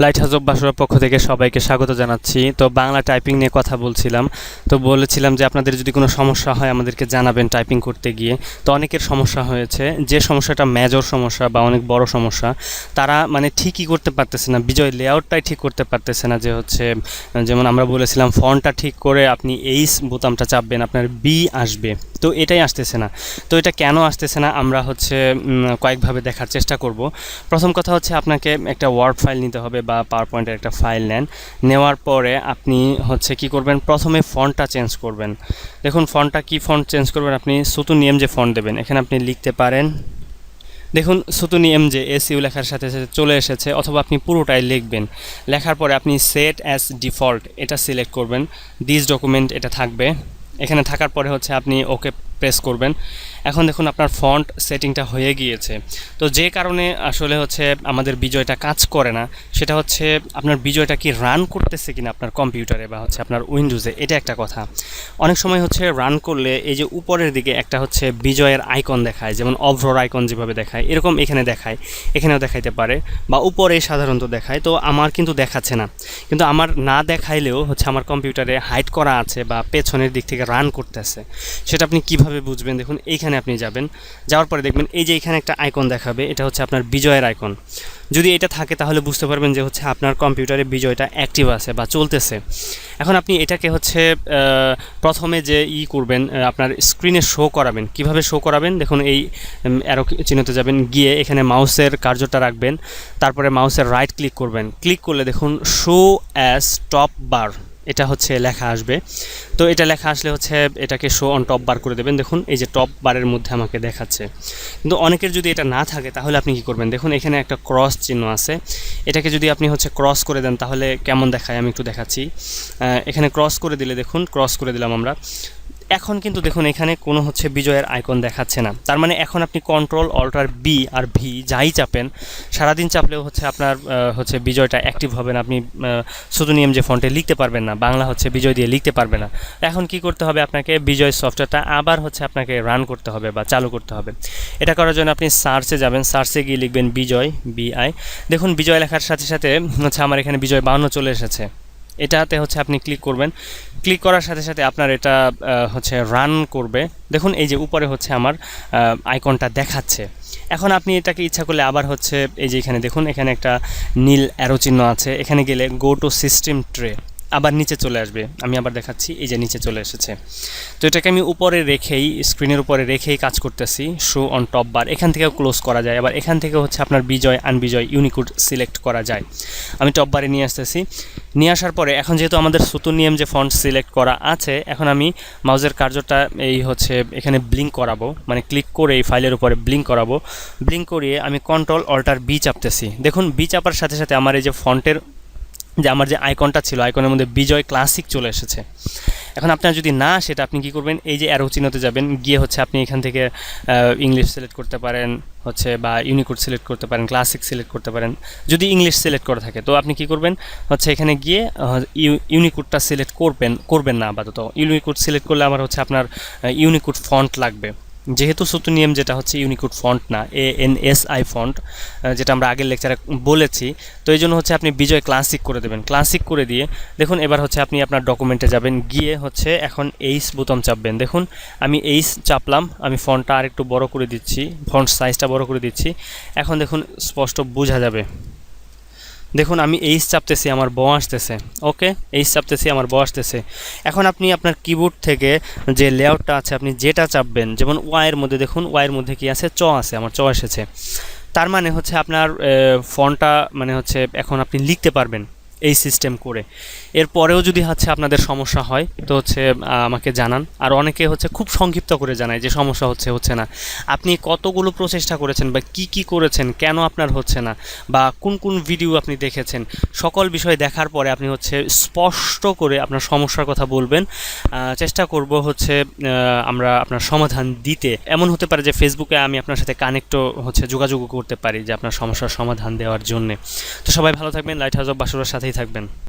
Light house of পক্ষ থেকে সবাইকে স্বাগত জানাচ্ছি। তো বাংলা টাইপিং নিয়ে কথা বলছিলাম। তো বলেছিলাম যে আপনাদের যদি কোনো সমস্যা হয়, আমাদেরকে জানাবেন টাইপিং করতে গিয়ে। তো অনেকের সমস্যা হয়েছে। যে সমস্যাটা মেজর সমস্যা বা অনেক বড় সমস্যা, তারা মানে ঠিকই করতে পারতেছে না। বিজয় লেআউটটাই ঠিক করতে পারতেছে না যে হচ্ছে, যেমন আমরা বলেছিলাম, ফন্টটা ঠিক করে আপনি এইস বোতামটা চাপবেন, আপনার বি আসবে। তো এটাই আসতেছে না। তো এটা কেন আসতেছে না? আমরা হচ্ছে কয়েকভাবে দেখার চেষ্টা করব। প্রথম কথা হচ্ছে আপনাকে একটা ওয়ার্ড ফাইল নিতে হবে বা পাওয়ার পয়েন্টের একটা ফাইল নেন। নেওয়ার পরে আপনি হচ্ছে কি করবেন? প্রথমে ফন্টটা চেঞ্জ করবেন। দেখুন, ফন্টটা কি ফন্ট চেঞ্জ করবেন? আপনি সুতু নিয়ম যে ফন্ট দেবেন, এখানে আপনি লিখতে পারেন। দেখুন সুতু নিয়ম যে এসইউ লেখার সাথে সাথে চলে এসেছে, অথবা আপনি পুরোটাই লিখবেন। লেখার পরে আপনি সেট অ্যাজ ডিফল্ট এটা সিলেক্ট করবেন। দিস ডকুমেন্ট এটা থাকবে। এখানে থাকার পরে হচ্ছে আপনি ওকে প্রেস করবেন। এখন দেখুন আপনার ফন্ট সেটিংটা হয়ে গিয়েছে। তো যে কারণে আসলে হচ্ছে আমাদের বিজয়টা কাজ করে না, সেটা হচ্ছে আপনার বিজয়টা কি রান করতেছে কিনা আপনার কম্পিউটারে বা হচ্ছে আপনার উইন্ডোজে এটা একটা কথা। অনেক সময় হচ্ছে রান করলে এই যে উপরের দিকে একটা হচ্ছে বিজয়ের আইকন দেখায়, যেমন অভ্রর আইকন যেভাবে দেখায়, এরকম এখানে দেখায়, এখানেও দেখাইতে পারে বা উপরে সাধারণত দেখায়, তো আমার কিন্তু দেখাচ্ছে না। কিন্তু আমার না দেখাইলেও হচ্ছে আমার কম্পিউটারে হাইড করা আছে বা পেছনের দিক থেকে রান করতেছে। সেটা আপনি কীভাবে বুঝবেন? দেখুন, এইখানে আপনি যাবেন। যাওয়ার পরে দেখবেন এই যে এখানে একটা আইকন দেখাবে, এটা হচ্ছে আপনার বিজয়ের আইকন যদি এটা থাকে তাহলে বুঝতে পারবেন যে হচ্ছে আপনার কম্পিউটারে বিজয়টা অ্যাক্টিভ আছে বা চলতেছে। এখন আপনি এটাকে হচ্ছে প্রথমে যে ই করবেন আপনার স্ক্রিনে শো করাবেন। কীভাবে শো করাবেন? দেখুন এই অ্যারো চিহ্নতে যাবেন। গিয়ে এখানে মাউসের কার্যটা রাখবেন। তারপরে মাউসের রাইট ক্লিক করবেন। ক্লিক করলে দেখুন শো অ্যাজ টপ বার এটা হচ্ছে লেখা আসবে। তো এটা লেখা আসলে হচ্ছে এটাকে শো অন টপ বার করে দেবেন। দেখুন, এই যে টপ বারের মধ্যে আমাকে দেখাচ্ছে। কিন্তু অনেকের যদি এটা না থাকে, তাহলে আপনি কি করবেন? দেখুন, এখানে একটা ক্রস চিহ্ন আছে। এটাকে যদি আপনি হচ্ছে ক্রস করে দেন, তাহলে কেমন দেখায়? আমি একটু দেখাচ্ছি। এখানে ক্রস করে দিলে, দেখুন ক্রস করে দিলাম আমরা। এখন কিন্তু দেখুন, এখানে কোনো হচ্ছে বিজয়ের আইকন দেখাচ্ছে না। তার মানে এখন আপনি কন্ট্রোল অল্টার বি আর ভি যাই চাপেন, সারাদিন চাপলেও হচ্ছে আপনার হচ্ছে বিজয়টা অ্যাক্টিভ হবে না। আপনি শুধু নিয়ম যে ফন্টে লিখতে পারবেন না, বাংলা হচ্ছে বিজয় দিয়ে লিখতে পারবে না। এখন কি করতে হবে আপনাকে? বিজয় সফটওয়্যারটা আবার হচ্ছে আপনাকে রান করতে হবে বা চালু করতে হবে। এটা করার জন্য আপনি সার্চে যাবেন। সার্চে গিয়ে লিখবেন বিজয় বিআই দেখুন, বিজয় লেখার সাথে সাথে হচ্ছে আমার এখানে বিজয় বাউন্ন চলে এসেছে। এটাতে হচ্ছে আপনি ক্লিক করবেন। ক্লিক করার সাথে সাথে আপনার এটা হচ্ছে রান করবে। দেখুন, এই যে উপরে হচ্ছে আমার আইকনটা দেখাচ্ছে। এখন আপনি এটাকে ইচ্ছা করলে আবার হচ্ছে, এই যে এখানে দেখুন, এখানে একটা নীল অ্যারো চিহ্ন আছে। এখানে গেলে গো টু সিস্টেম ট্রে আবার নিচে চলে আসবে। আমি আবার দেখাচ্ছি, এই যে নিচে চলে এসেছে। তো এটাকে আমি উপরে রেখেই স্ক্রিনের উপরে রেখেই কাজ করতেছি শো অন টপ বার এখান থেকেও ক্লোজ করা যায়। আবার এখান থেকে হচ্ছে আপনার বিজয় আনবিজয় ইউনিকোড সিলেক্ট করা যায়। আমি টপ বারে নিয়ে আসতেছি। নিয়ে আসার পরে, এখন যেহেতু আমাদের সুতো নিয়ম যে ফন্ট সিলেক্ট করা আছে, এখন আমি মাউজের কার্যটা এই হচ্ছে এখানে ব্লিঙ্ক করাবো। মানে ক্লিক করে এই ফাইলের উপরে ব্লিঙ্ক করাবো। ব্লিঙ্ক করিয়ে আমি কন্ট্রোল অল্টার বি চাপতেছি। দেখুন বি চাপার সাথে সাথে আমার এই যে ফন্টের যে আমার যে আইকনটা ছিল আইকনের মধ্যে বিজয় ক্লাসিক চলে এসেছে। এখন আপনার যদি না সেটা আপনি কি করবেন? এই যে অ্যারো চিহ্নতে যাবেন, গিয়ে হচ্ছে আপনি এখান থেকে ইংলিশ সিলেক্ট করতে পারেন, হচ্ছে বা ইউনিকোড সিলেক্ট করতে পারেন ক্লাসিক সিলেক্ট করতে পারেন। যদি ইংলিশ সিলেক্ট করা থাকে, তো আপনি কি করবেন? হচ্ছে এখানে গিয়ে ইউনিকোডটা সিলেক্ট করবেন করবেন না আপাতত। ইউনিকোড সিলেক্ট করলে আমার হচ্ছে আপনার ইউনিকোড ফন্ট লাগবে। যেহেতু সুতু নিয়ম যেটা হচ্ছে ইউনিকোড ফন্ট না A N S I font যেটা আমরা আগের লেকচারে বলেছি, তো এই জন্য হচ্ছে আপনি বিজয় ক্লাসিক করে দেবেন। ক্লাসিক করে দিয়ে দেখুন, এবার হচ্ছে আপনি আপনার ডকুমেন্টে যাবেন, গিয়ে হচ্ছে এখন এইস বোতাম চাপবেন। দেখুন, আমি এইস চাপলাম, আমি ফন্টটা আরেকটু বড় করে দিচ্ছি ফন্ট সাইজটা বড় করে দিচ্ছি। এখন দেখুন, স্পষ্ট বোঝা যাবে। দেখুন, আমি এইচ চাপতেছি আমার ব আসতেছে ওকে এইচ চাপতেছি আমার ব আসতেছে। এখন আপনি আপনার কিবোর্ড থেকে যে লেআউটটা আছে, আপনি যেটা চাপবেন, যেমন ওয়াইয়ের মধ্যে দেখুন ওয়াইয়ের মধ্যে কি আছে? চ আছে, আমার চ এসেছে। তার মানে হচ্ছে আপনার ফোনটা মানে হচ্ছে এখন আপনি লিখতে পারবেন। এই সিস্টেম করে। এরপরেও যদি হচ্ছে আপনাদের সমস্যা হয়, তো হচ্ছে আমাকে জানান। আর অনেকে হচ্ছে খুব সংক্ষিপ্ত করে জানায় যে সমস্যা হচ্ছে হচ্ছে না। আপনি কতগুলো প্রচেষ্টা করেছেন বা কি কি করেছেন, কেন আপনার হচ্ছে না, বা কোন কোন ভিডিও আপনি দেখেছেন, সকল বিষয় দেখার পরে আপনি হচ্ছে স্পষ্ট করে আপনার সমস্যার কথা বলবেন। চেষ্টা করব হচ্ছে আমরা আপনার সমাধান দিতে। এমন হতে পারে যে ফেসবুকে আমি আপনার সাথে কানেক্টও হচ্ছে যোগাযোগ করতে পারি, যে আপনার সমস্যার সমাধান দেওয়ার জন্যে। তো সবাই ভালো থাকবেন লাইট হাউস অফ বাসুরার সাথেই থাকবেন।